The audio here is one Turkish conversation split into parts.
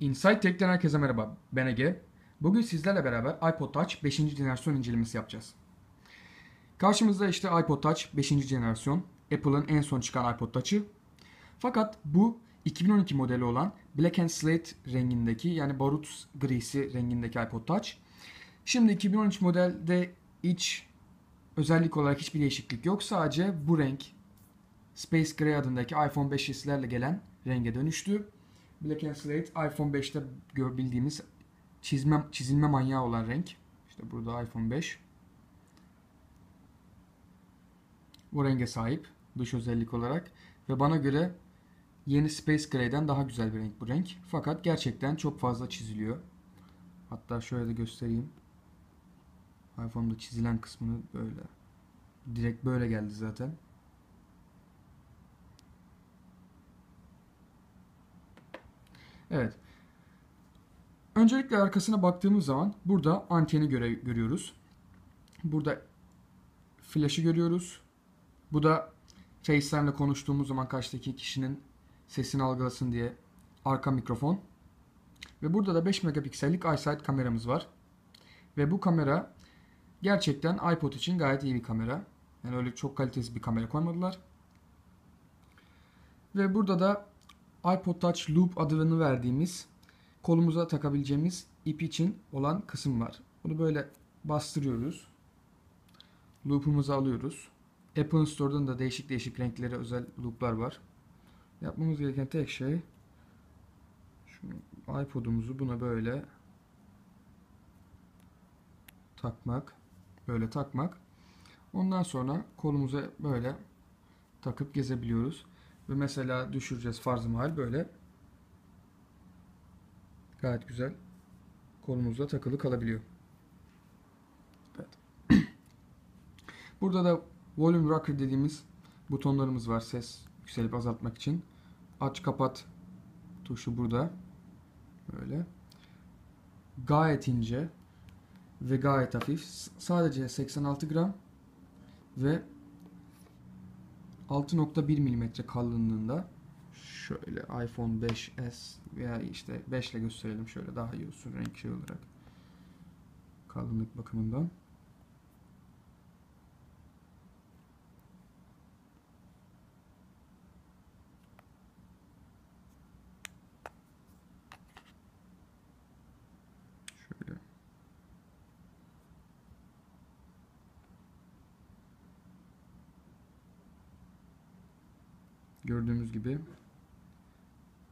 Insight Tech'ten herkese merhaba. Ben Ege. Bugün sizlerle beraber iPod Touch 5. jenerasyon incelemesi yapacağız. Karşımızda işte iPod Touch 5. jenerasyon. Apple'ın en son çıkan iPod Touch'ı. Fakat bu 2012 modeli olan Black and Slate rengindeki yani barut grisi rengindeki iPod Touch. Şimdi 2013 modelde iç özellik olarak hiçbir değişiklik yok. Sadece bu renk Space Gray adındaki iPhone 5'lerle gelen renge dönüştü. Black and Slate iPhone 5'te bildiğimiz çizme, çizilme manyağı olan renk. İşte burada iPhone 5. Bu renge sahip dış özellik olarak ve bana göre yeni Space Gray'den daha güzel bir renk bu renk. Fakat gerçekten çok fazla çiziliyor. Hatta şöyle de göstereyim. iPhone'da çizilen kısmını böyle direkt böyle geldi zaten. Evet. Öncelikle arkasına baktığımız zaman burada anteni göre görüyoruz. Burada flash'ı görüyoruz. Bu da FaceTime'le konuştuğumuz zaman karşıdaki kişinin sesini algılasın diye arka mikrofon. Ve burada da 5 megapiksellik iSight kameramız var. Ve bu kamera gerçekten iPod için gayet iyi bir kamera. Yani öyle çok kalitesiz bir kamera koymadılar. Ve burada da iPod Touch Loop adını verdiğimiz kolumuza takabileceğimiz ip için olan kısım var. Bunu böyle bastırıyoruz. Loop'umuzu alıyoruz. Apple Store'dan da değişik değişik renkleri özel loop'lar var. Yapmamız gereken tek şey şu iPod'umuzu buna böyle takmak. Böyle takmak. Ondan sonra kolumuza böyle takıp gezebiliyoruz. Ve mesela düşüreceğiz farz-ı mahal böyle. Gayet güzel. Kolumuzda takılı kalabiliyor. Evet. Burada da volume rocker dediğimiz butonlarımız var ses yükselip azaltmak için. Aç kapat tuşu burada. Böyle. Gayet ince ve gayet hafif. Sadece 86 gram ve 6.1 mm kalınlığında şöyle iPhone 5s veya işte 5 ile gösterelim şöyle daha iyi olsun renk şey olarak kalınlık bakımından. Şöyle Gördüğümüz gibi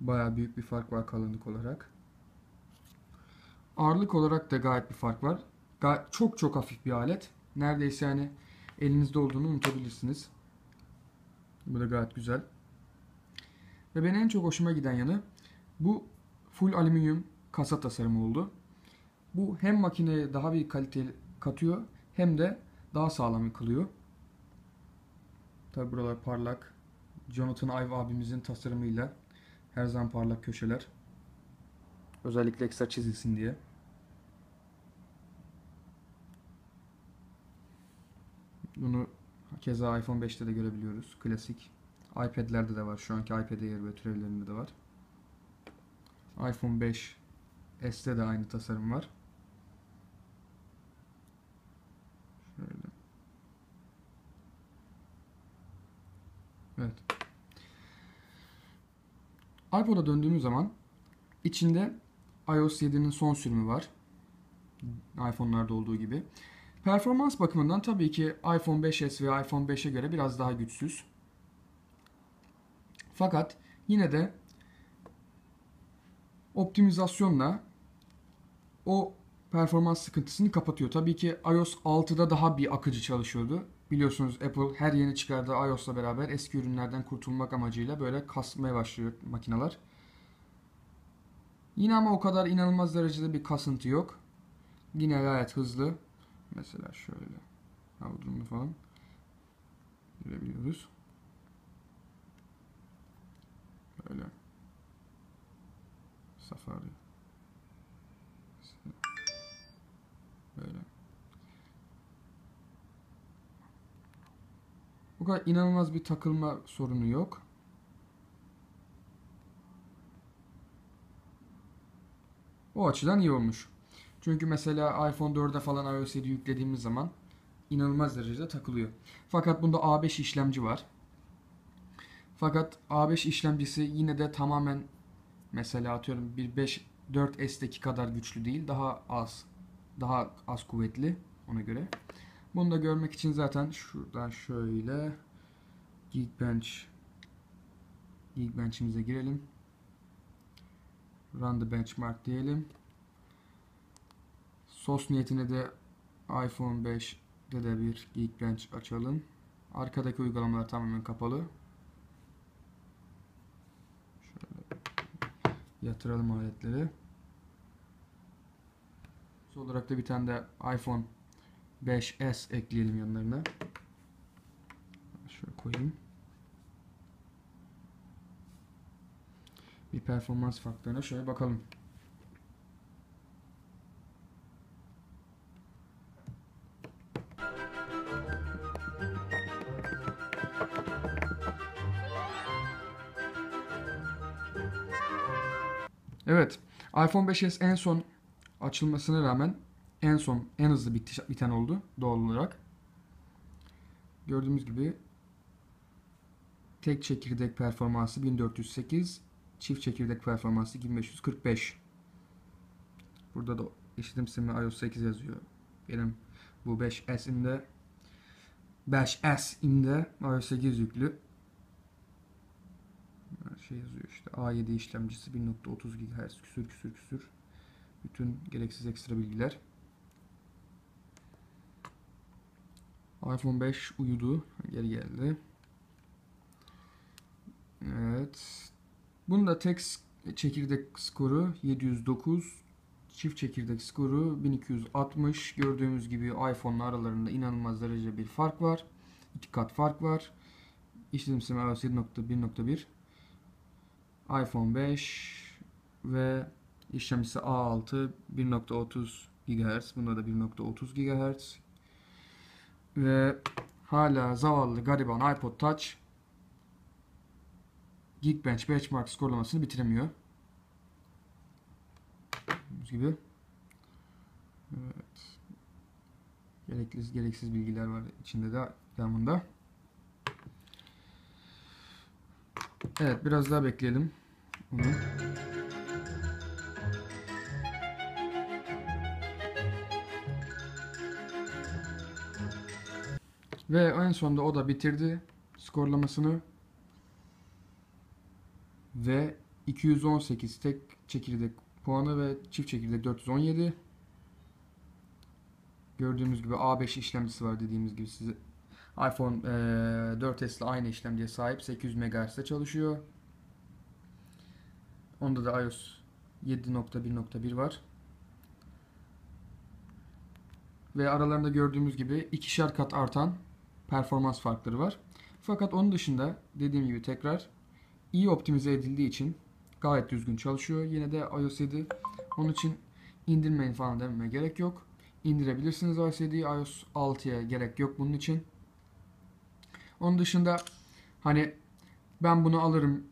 baya büyük bir fark var kalınlık olarak. Ağırlık olarak da gayet bir fark var. Gayet, çok çok hafif bir alet. Neredeyse yani elinizde olduğunu unutabilirsiniz. Bu da gayet güzel. Ve benim en çok hoşuma giden yanı bu full alüminyum kasa tasarımı oldu. Bu hem makineye daha bir kalite katıyor hem de daha sağlam kılıyor. Tabi buralar parlak. Jonathan Ive abimizin tasarımıyla her zaman parlak köşeler. Özellikle ekstra çizilsin diye. Bunu keza iPhone 5'te de görebiliyoruz. Klasik. iPad'lerde de var. Şu anki iPad Air ve türevlerinde de var. iPhone 5 S'te de aynı tasarım var. Şöyle. Evet. iPod'a döndüğümüz zaman içinde iOS 7'nin son sürümü var. iPhone'larda olduğu gibi. Performans bakımından tabii ki iPhone 5s ve iPhone 5'e göre biraz daha güçsüz. Fakat yine de optimizasyonla o performans sıkıntısını kapatıyor. Tabii ki iOS 6'da daha bir akıcı çalışıyordu. Biliyorsunuz Apple her yeni çıkardığı iOS'la beraber eski ürünlerden kurtulmak amacıyla böyle kasmaya başlıyor makineler. Yine ama o kadar inanılmaz derecede bir kasıntı yok. Yine gayet hızlı. Mesela şöyle durumu falan görebiliyoruz. Böyle Safari Bu kadar inanılmaz bir takılma sorunu yok. O açıdan iyi olmuş. Çünkü mesela iPhone 4'e falan iOS 7 yüklediğimiz zaman inanılmaz derecede takılıyor. Fakat bunda A5 işlemci var. Fakat A5 işlemcisi yine de tamamen mesela atıyorum bir 5 4S'teki kadar güçlü değil. Daha az daha az kuvvetli ona göre. Bunu da görmek için zaten şuradan şöyle Geekbench Geekbench'imize girelim. Run the benchmark diyelim. Sos niyetine de iPhone 5'de de bir Geekbench açalım. Arkadaki uygulamalar tamamen kapalı. Şöyle yatıralım aletleri. Son olarak da bir tane de iPhone 5s ekleyelim yanlarına. Şöyle koyayım. Bir performans farklarına şöyle bakalım. Evet. iPhone 5s en son açılmasına rağmen en son en hızlı bitiş, biten oldu doğal olarak. Gördüğümüz gibi tek çekirdek performansı 1408, çift çekirdek performansı 2545. Burada da işletim iOS 8 yazıyor. Benim bu 5S'imde 5S'imde iOS 8 yüklü. Şey yazıyor işte. A7 işlemcisi 1.30 GHz küsür küsür küsür. Bütün gereksiz ekstra bilgiler. iPhone 5 uyudu. Geri geldi. Evet. Bunda tek çekirdek skoru 709. Çift çekirdek skoru 1260. Gördüğümüz gibi iPhone'la aralarında inanılmaz derece bir fark var. İki kat fark var. İşletim sistemi iOS 7.1.1 iPhone 5 ve işlemcisi A6 1.30 GHz. Bunda da 1.30 GHz. Ve hala zavallı gariban iPod Touch Geekbench benchmark skorlamasını bitiremiyor. Gördüğünüz gibi. Evet. Gereksiz, gereksiz bilgiler var içinde de devamında. Evet biraz daha bekleyelim. Bunu. Ve en sonunda o da bitirdi skorlamasını. Ve 218 tek çekirdek puanı ve çift çekirdek 417. Gördüğümüz gibi A5 işlemcisi var dediğimiz gibi size iPhone e, 4S ile aynı işlemciye sahip 800 MHz'de çalışıyor. Onda da iOS 7.1.1 var. Ve aralarında gördüğümüz gibi ikişer kat artan performans farkları var. Fakat onun dışında dediğim gibi tekrar iyi optimize edildiği için gayet düzgün çalışıyor. Yine de iOS 7 onun için indirmeyin falan dememe gerek yok. İndirebilirsiniz iOS 7'yi. iOS 6'ya gerek yok bunun için. Onun dışında hani ben bunu alırım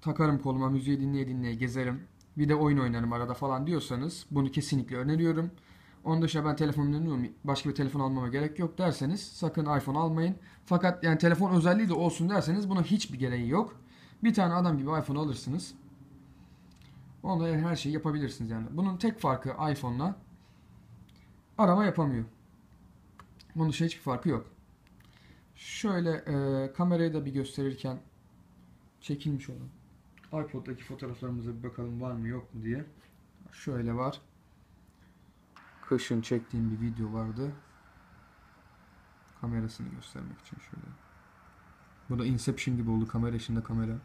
takarım koluma müziği dinleye dinleye gezerim. Bir de oyun oynarım arada falan diyorsanız bunu kesinlikle öneriyorum. Onun dışında ben telefon memnunum. Başka bir telefon almama gerek yok derseniz sakın iPhone almayın. Fakat yani telefon özelliği de olsun derseniz buna hiçbir gereği yok. Bir tane adam gibi iPhone alırsınız. Onda her şeyi yapabilirsiniz yani. Bunun tek farkı iPhone'la arama yapamıyor. Bunun dışında hiçbir farkı yok. Şöyle e, kamerayı da bir gösterirken çekilmiş olan iPod'daki fotoğraflarımıza bir bakalım var mı yok mu diye. Şöyle var. Kışın çektiğim bir video vardı. Kamerasını göstermek için şöyle. Bu da Inception gibi oldu kamera içinde kamera.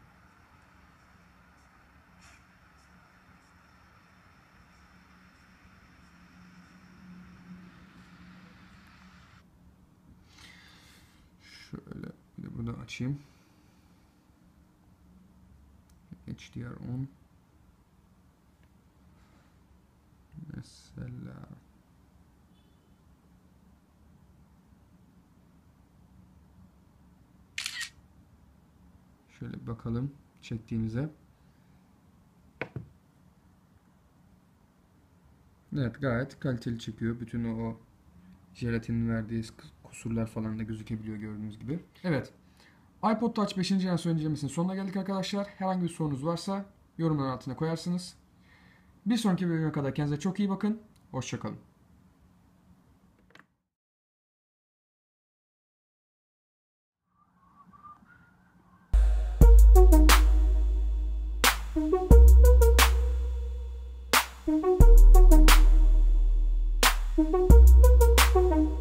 Şöyle bir de bunu açayım. HDR10 Mesela Şöyle bakalım çektiğimize. Evet gayet kaliteli çıkıyor. Bütün o jelatinin verdiği kusurlar falan da gözükebiliyor gördüğünüz gibi. Evet. iPod Touch 5. jenerasyon incelemesinin sonuna geldik arkadaşlar. Herhangi bir sorunuz varsa yorumlar altına koyarsınız. Bir sonraki bölüme kadar kendinize çok iyi bakın. Hoşçakalın. Thank you.